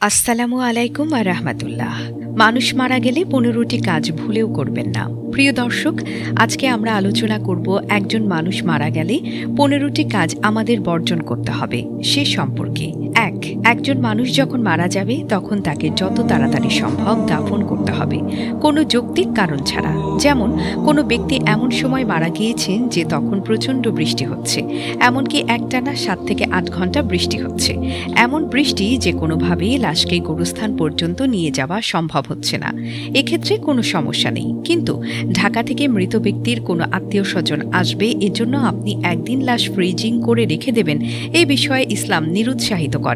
আসসালামু আলাইকুম আর রাহমাতুল্লাহ। মানুষ মারা গেলে পনেরোটি কাজ ভুলেও করবেন না। প্রিয় দর্শক, আজকে আমরা আলোচনা করব একজন মানুষ মারা গেলে পনেরোটি কাজ আমাদের বর্জন করতে হবে, সে সম্পর্কে। এক, একজন মানুষ যখন মারা যাবে, তখন তাকে যত তাড়াতাড়ি সম্ভব দাফন করতে হবে। কোনো যৌক্তিক কারণ ছাড়া। যেমন, কোনো ব্যক্তি এমন সময় মারা গিয়েছেন যে তখন প্রচণ্ড বৃষ্টি হচ্ছে। এমনকি একটানা সাত থেকে আট ঘণ্টা বৃষ্টি হচ্ছে। এমন বৃষ্টি যে কোনোভাবেই লাশকে গোরস্থান পর্যন্ত নিয়ে যাওয়া সম্ভব হচ্ছে না। এক্ষেত্রে কোনো সমস্যা নেই। কিন্তু, ঢাকা থেকে মৃত ব্যক্তির কোনো আত্মীয় স্বজন আসবে, এজন্য আপনি একদিন লাশ ফ্রিজিং করে রেখে দেবেন। এই বিষয়ে ইসলাম নিরুৎসাহিত করে।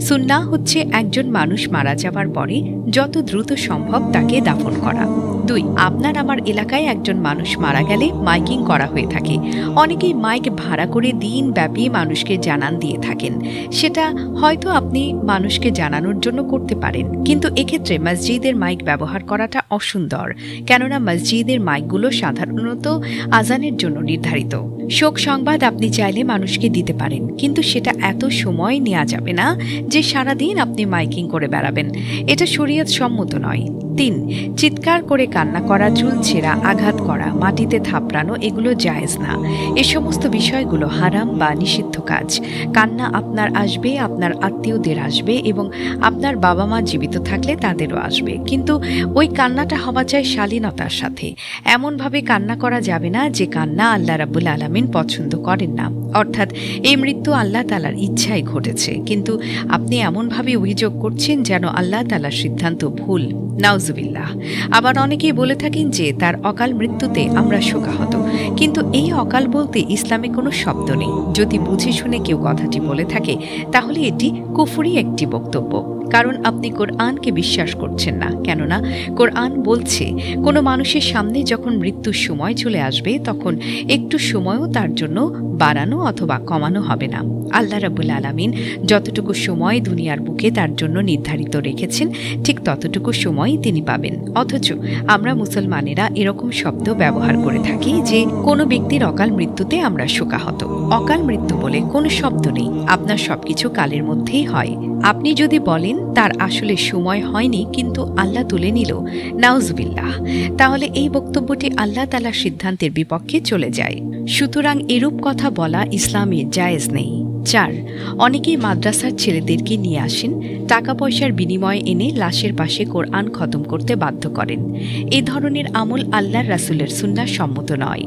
সুন্না হচ্ছে একজন মানুষ মারা যাওয়ার পরে যত দ্রুত সম্ভব তাকে দাফন করা। দুই, আপনার আমার এলাকায় একজন মানুষ মারা গেলে মাইকিং করা হয়ে থাকে। অনেকেই মাইক ভাড়া করে দিন ব্যাপী মানুষকে জানান দিয়ে থাকেন। সেটা হয়তো আপনি মানুষকে জানানোর জন্য করতে পারেন। কিন্তু এক্ষেত্রে মসজিদের মাইক ব্যবহার করাটা অসুন্দর। কেননা মসজিদের মাইকগুলো সাধারণত আজানের জন্য নির্ধারিত। শোক সংবাদ আপনি চাইলে মানুষকে দিতে পারেন। কিন্তু সেটা এত সময় নেওয়া যাবে না যে সারাদিন আপনি মাইকিং করে বেড়াবেন। এটা শরীয়ত সম্মত নয়। তিন, চিৎকার করে কান্না করা, চুল ছেঁড়া, আঘাত করা, মাটিতে থাপড়ানো, এগুলো জায়েজ না। এ সমস্ত বিষয়গুলো হারাম বা নিষিদ্ধ কাজ। কান্না আপনার আসবে, আপনার আত্মীয়দের আসবে এবং আপনার বাবা মা জীবিত থাকলে তাদেরও আসবে। কিন্তু ওই কান্নাটা হওয়া চাই শালীনতার সাথে। এমনভাবে কান্না করা যাবে না যে কান্না আল্লাহ রাবুল আলমিন পছন্দ করেন না। অর্থাৎ এই মৃত্যু আল্লাহ তালার ইচ্ছায় ঘটেছে। কিন্তু আপনি এমনভাবে অভিযোগ করছেন যেন আল্লাহ তালার সিদ্ধান্ত ভুল। নাউজুবিল্লাহ। আবার অনেকেই বলে থাকেন যে তার অকাল মৃত্যুতে আমরা শোকাহত। কিন্তু এই অকাল বলতে ইসলামে কোনো শব্দ নেই। যদি বুঝে শুনে কেউ কথাটি বলে থাকে, তাহলে এটি কুফুরি একটি বক্তব্য। কারণ আপনি কোরআনকে বিশ্বাস করছেন না। কেননা, কোরআন বলছে, কোনো মানুষের সামনে যখন মৃত্যুর সময় চলে আসবে, তখন একটু সময়ও তার জন্য বাড়ানো অথবা কমানো হবে না। আল্লাহ রাবুল আলমিন যতটুকু সময় দুনিয়ার বুকে তার জন্য নির্ধারিত রেখেছেন, ঠিক ততটুকু সময়ই তিনি পাবেন। অথচ আমরা মুসলমানেরা এরকম শব্দ ব্যবহার করে থাকি যে, কোনো ব্যক্তির অকাল মৃত্যুতে আমরা শোকাহত। অকাল মৃত্যু বলে কোনো শব্দ নেই। আপনার সবকিছু কালের মধ্যেই হয়। আপনি যদি বলেন, তার আসলে সময় হয়নি, কিন্তু আল্লাহ তুলে নিল। নাউজবিল্লাহ। তাহলে এই বক্তব্যটি আল্লাহ তালার সিদ্ধান্তের বিপক্ষে চলে যায়। সুতরাং এরূপ কথা বলা ইসলামে জায়েজ নেই। চার। অনেকেই মাদ্রাসার ছেলেদেরকে নিয়ে আসেন টাকা পয়সার বিনিময়ে এনে লাশের পাশে কোরআন খতম করতে বাধ্য করেন। এ ধরনের আমল আল্লাহর রাসুলের সুন্না সম্মত নয়।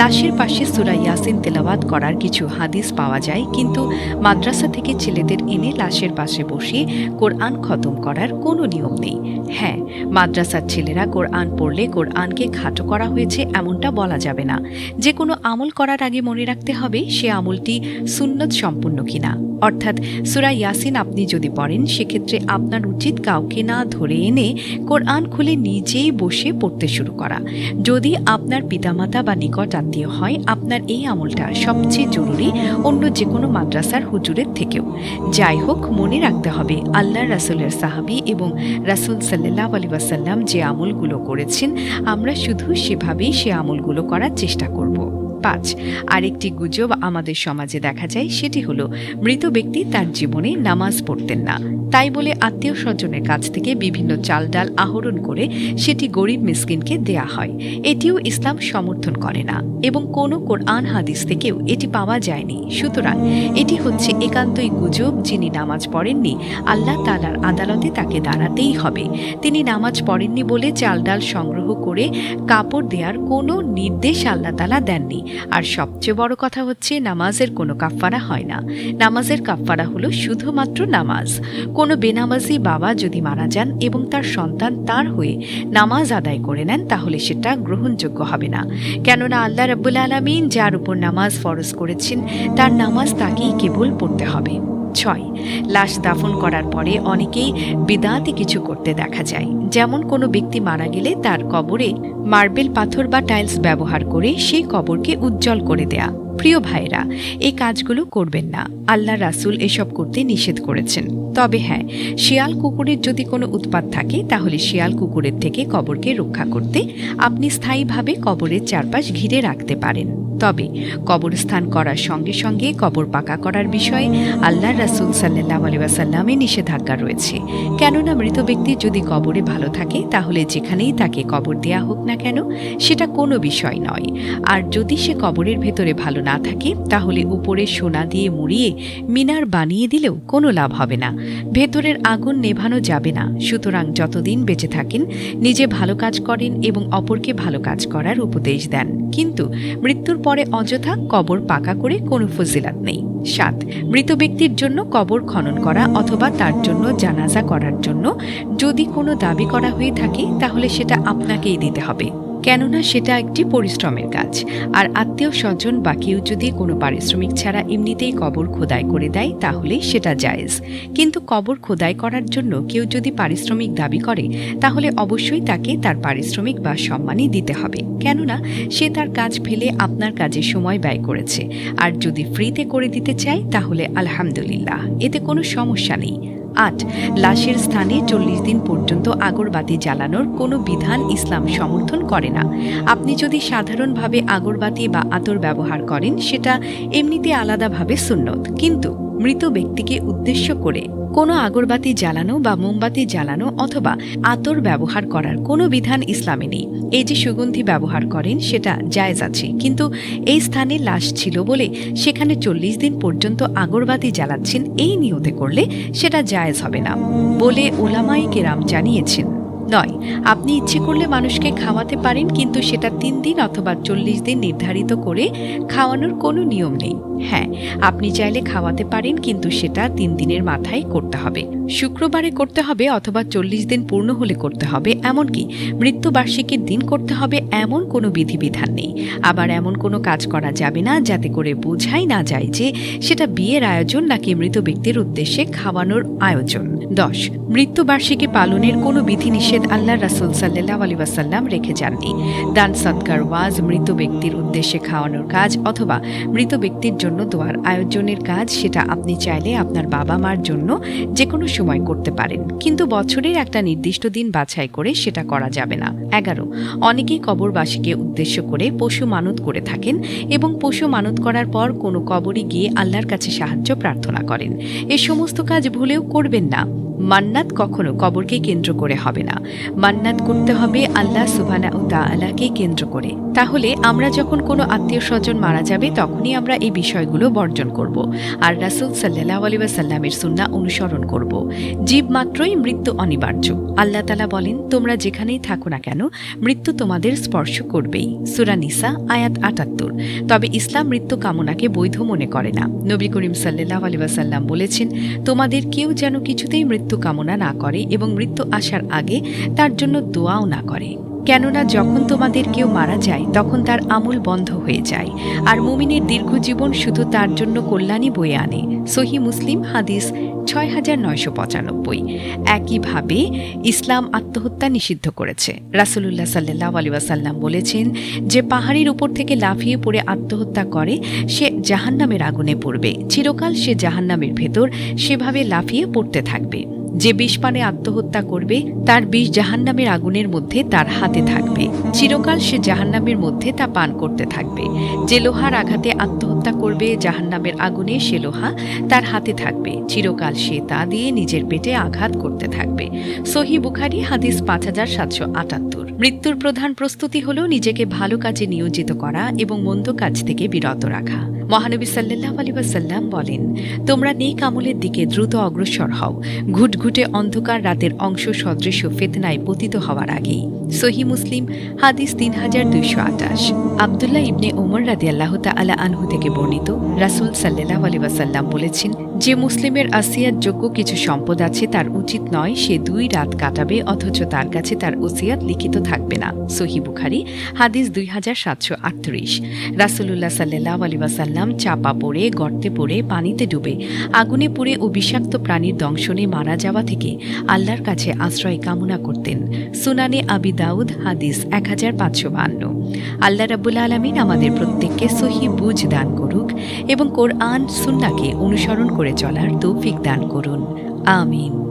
লাশের পাশে সুরা ইয়াসিন তেলাওয়াত করার কিছু হাদিস পাওয়া যায়, কিন্তু মাদ্রাসা থেকে ছেলেদের এনে লাশের পাশে বসিয়ে কোরআন খতম করার কোনো নিয়ম নেই। হ্যাঁ মাদ্রাসার ছেলেরা কোরআন পড়লে কোরআনকে খাটো করা হয়েছে এমনটা বলা যাবে না। যে কোনো আমল করার আগে মনে রাখতে হবে, সে আমলটি সুন্নত সম্পূর্ণ কিনা। অর্থাৎ সুরা ইয়াসিন আপনি যদি পড়েন, সেক্ষেত্রে আপনার উচিত কাউকে না ধরে এনে কোরআন খুলে নিজেই বসে পড়তে শুরু করা। যদি আপনার পিতামাতা বা নিকট আত্মীয় হয়, আপনার এই আমলটা সবচেয়ে জরুরি অন্য যে কোনো মাদ্রাসার হুজুরের থেকেও। যাই হোক, মনে রাখতে হবে আল্লাহ রাসুলের সাহাবি এবং রাসুল সাল্লাহ আলী ওয়াসাল্লাম যে আমলগুলো করেছেন, আমরা শুধু সেভাবেই সে আমলগুলো করার চেষ্টা করব। পাঁচ। আরেকটি গুজব আমাদের সমাজে দেখা যায়, সেটি হলো, মৃত ব্যক্তি তার জীবনে নামাজ পড়তেন না। তাই বলে আত্মীয় স্বজনের কাছ থেকে বিভিন্ন চাল ডাল আহরণ করে সেটি গরিব মিসকিনকে দেয়া হয়। এটিও ইসলাম সমর্থন করে না এবং কোনো কোরআন হাদিস থেকেও এটি পাওয়া যায়নি। সুতরাং এটি হচ্ছে একান্তই গুজব যিনি নামাজ পড়েননি, আল্লাহ তালার আদালতে তাকে দাঁড়াতেই হবে। তিনি নামাজ পড়েননি বলে চাল ডাল সংগ্রহ করে কাপড় দেওয়ার কোনো নির্দেশ আল্লাহ তালা দেননি। আর সবচেয়ে বড় কথা হচ্ছে, নামাজের কোনো কাফফারা হয় না। নামাজের কাফফারা হলো শুধুমাত্র নামাজ। কোনো বেনামাজি বাবা যদি মারা যান এবং তার সন্তান তার হয়ে নামাজ আদায় করে নেন, তাহলে সেটা গ্রহণযোগ্য হবে না। কেননা আল্লাহ রাবুল আলমিন যার উপর নামাজ ফরজ করেছেন, তার নামাজ তাকেই কেবল পড়তে হবে। ছয় লাশ দাফন করার পরে অনেকেই বেদাতে কিছু করতে দেখা যায়। যেমন কোনো ব্যক্তি মারা গেলে তার কবরে মার্বেল পাথর বা টাইলস ব্যবহার করে সেই কবরকে উজ্জ্বল করে দেয়া। প্রিয় ভাইরা এই কাজগুলো করবেন না। আল্লাহ রাসূল এসব করতে নিষেধ করেছেন। তবে হ্যাঁ শিয়াল কুকুরের যদি কোনো উৎপাত থাকে, তাহলে শিয়াল কুকুরের থেকে কবরকে রক্ষা করতে আপনি স্থায়ীভাবে কবরের চারপাশ ঘিরে রাখতে পারেন। তবে কবরস্থান করার সঙ্গে সঙ্গে কবর পাকা করার বিষয়ে আল্লাহ রাসুল সাল্লাহ আলী ওয়াসাল্লামে নিষেধাজ্ঞা রয়েছে। কেননা মৃত ব্যক্তি যদি কবরে ভালো থাকে, তাহলে যেখানেই তাকে কবর দেয়া হোক না কেন, সেটা কোনো বিষয় নয়। আর যদি সে কবরের ভেতরে ভালো না থাকে, তাহলে উপরে সোনা দিয়ে মুড়িয়ে মিনার বানিয়ে দিলেও কোনো লাভ হবে না। ভেতরের আগুন নেভানো যাবে না। সুতরাং যতদিন বেঁচে থাকেন, নিজে ভালো কাজ করেন এবং অপরকে ভালো কাজ করার উপদেশ দেন। কিন্তু মৃত্যুর পরে অযথা কবর পাকা করে কোনো ফজিলাত নেই। সাত, মৃত ব্যক্তির জন্য কবর খনন করা অথবা তার জন্য জানাজা করার জন্য যদি কোনো দাবি করা হয়ে থাকে, তাহলে সেটা আপনাকেই দিতে হবে। কেননা সেটা একটি পরিশ্রমের কাজ। আর আত্মীয় স্বজন বা কেউ যদি কোনো পারিশ্রমিক ছাড়া এমনিতেই কবর খোদাই করে দেয় তাহলে সেটা জায়েজ। কিন্তু কবর খোদাই করার জন্য কেউ যদি পারিশ্রমিক দাবি করে, তাহলে অবশ্যই তাকে তার পারিশ্রমিক বা সম্মানই দিতে হবে। কেননা সে তার কাজ ফেলে আপনার কাজে সময় ব্যয় করেছে। আর যদি ফ্রিতে করে দিতে চায়, তাহলে আলহামদুলিল্লাহ, এতে কোনো সমস্যা নেই। আট। লাশের স্থানে চল্লিশ দিন পর্যন্ত আগরবাতি জ্বালানোর কোনো বিধান ইসলাম সমর্থন করে না। আপনি যদি সাধারণভাবে আগরবাতি বা আতর ব্যবহার করেন, সেটা এমনিতে আলাদাভাবে সুন্নত। কিন্তু মৃত ব্যক্তিকে উদ্দেশ্য করে কোনো আগরবাতি জ্বালানো বা মোমবাতি জ্বালানো অথবা আতর ব্যবহার করার কোনো বিধান ইসলামে নেই। এই যে সুগন্ধি ব্যবহার করেন, সেটা জায়জ আছে। কিন্তু এই স্থানে লাশ ছিল বলে সেখানে চল্লিশ দিন পর্যন্ত আগরবাতি জ্বালাচ্ছেন, এই নিয়তে করলে সেটা জায়জ হবে না বলে ওলামাই কেরাম জানিয়েছেন। নয়। আপনি ইচ্ছে করলে মানুষকে খাওয়াতে পারেন, কিন্তু সেটা তিন দিন অথবা চল্লিশ দিন নির্ধারিত করে খাওয়ানোর কোনো নিয়ম নেই। হ্যাঁ আপনি চাইলে খাওয়াতে পারেন, কিন্তু সেটা তিন দিনের মাথায় করতে হবে। শুক্রবারে করতে হবে অথবা চল্লিশ দিন পূর্ণ হলে করতে হবে। এমনকি মৃত্যুবার্ষিকীর দিন করতে হবে এমন কোনো বিধিবিধান নেই। আবার এমন কোনো কাজ করা যাবে না, যাতে করে বোঝাই না যায় যে সেটা বিয়ের আয়োজন নাকি মৃত ব্যক্তির উদ্দেশ্যে খাওয়ানোর আয়োজন। দশ, মৃত্যুবার্ষিকী পালনের কোনো বিধিনিষেধ আল্লাহ রাসুল সাল্লাহ আলী ওয়াসাল্লাম রেখে যাননি। দান, সৎকার, ওয়াজ, মৃত ব্যক্তির উদ্দেশ্যে খাওয়ানোর কাজ অথবা মৃত ব্যক্তির জন্য দোয়ার আয়োজনের কাজ সেটা আপনি চাইলে আপনার বাবা মার জন্য যে কোনো সময় করতে পারেন। কিন্তু বছরের একটা নির্দিষ্ট দিন বাছাই করে সেটা করা যাবে না। এগারো, অনেকেই কবরবাসীকে উদ্দেশ্য করে পশু মানত করে থাকেন এবং পশু মানত করার পর কোনো কবরে গিয়ে আল্লাহর কাছে সাহায্য প্রার্থনা করেন। এ সমস্ত কাজ ভুলেও করবেন না। মান্নাত কখনো কবরকে কেন্দ্র করে হবে না। মান্নাত করতে হবে আল্লাহ সুবানা ও তাআলাকে কেন্দ্র করে। তাহলে আমরা যখন কোনো আত্মীয় স্বজন মারা যাবে, তখনই আমরা এই বিষয়গুলো বর্জন করব। আর রাসুল সাল্লাহ আলী সাল্লামের সুন্না অনুসরণ করব। জীব মাত্রই মৃত্যু অনিবার্য। আল্লাহ তালা বলেন, তোমরা যেখানেই থাকো না কেন, মৃত্যু তোমাদের স্পর্শ করবেই। সুরা নিসা, আয়াত আটাত্তর। তবে ইসলাম মৃত্যু কামনাকে বৈধ মনে করে না। নবী করিম সাল্লাহ আলী সাল্লাম বলেছেন, তোমাদের কেউ যেন কিছুতেই মৃত্যু কামনা না করে এবং মৃত্যু আসার আগে তার জন্য দোয়াও না করে। কেননা যখন তোমাদের কেউ মারা যায়, তখন তার আমল বন্ধ হয়ে যায়। আর মুমিনের দীর্ঘ জীবন শুধু তার জন্য কল্যাণই বয়ে আনে। সহি মুসলিম হাদিস ছয় হাজার নয়শো পঁচানব্বই। একইভাবে ইসলাম আত্মহত্যা নিষিদ্ধ করেছে। রাসুলুল্লাহ সাল্লাহ আলী ওয়াসাল্লাম বলেছেন যে, পাহাড়ের উপর থেকে লাফিয়ে পড়ে আত্মহত্যা করে, সে জাহান্নামের আগুনে পড়বে। চিরকাল সে জাহান্নামের ভেতর সেভাবে লাফিয়ে পড়তে থাকবে। যে বিষপানে আত্মহত্যা করবে, তার বিষ জাহান্নামের আগুনের মধ্যে তার হাতে থাকবে। চিরকাল সে জাহান্নামের মধ্যে তা পান করতে থাকবে। যে লোহার আঘাতে আত্মহত্যা করবে জাহান্নামের আগুনে সে লোহা তার হাতে থাকবে। চিরকাল সে তা দিয়ে নিজের পেটে আঘাত করতে থাকবে। সহি বুখারি, হাদিস পাঁচ হাজার সাতশো আটাত্তর। মৃত্যুর প্রধান প্রস্তুতি হল নিজেকে ভালো কাজে নিয়োজিত করা এবং মন্দ কাজ থেকে বিরত রাখা। মহানবী সাল্লাহ আলী বলেন, তোমরা নেক আমলের দিকে দ্রুত অগ্রসর হও। ঘুটঘুটে অন্ধকার রাতের অংশ সদৃশ্য ফেতনায় পতিত হওয়ার আগেই। সহি মুসলিম, হাদিস তিন হাজার দুইশো আটাশ আবদুল্লাহ ইবনে ওমর রাদি আল্লাহ তালা আনহু থেকে বর্ণিত রাসুল সাল্লাহ আলী ওয়াসাল্লাম বলেছেন, যে মুসলিমের আসিয়াত যোগ্য কিছু সম্পদ আছে তার উচিত নয়, সে দুই রাত কাটাবে, অথচ তার কাছে তার ওসিয়াত লিখিত থাকবে না। সহি বুখারি, হাদিস দুই হাজার সাতশো আটত্রিশ। রাসুল্লাহ সাল্লাহ আলী ওয়াসাল্লাম সাল্লাম চাপা পড়ে, গর্তে পড়ে, পানিতে ডুবে, আগুনে পুড়ে ও বিষাক্ত প্রাণীর দংশনে মারা যাওয়া থেকে আল্লাহর কাছে আশ্রয় কামনা করতেন। সুনানি আবি দাউদ, হাদিস এক হাজার পাঁচশো বান্ন আল্লাহ রাবুল আলমিন আমাদের প্রত্যেককে সহি বুঝ দান করুক এবং কোরআন, সুন্নাকে অনুসরণ করে চলার তৌফিক দান করুন। আমিন।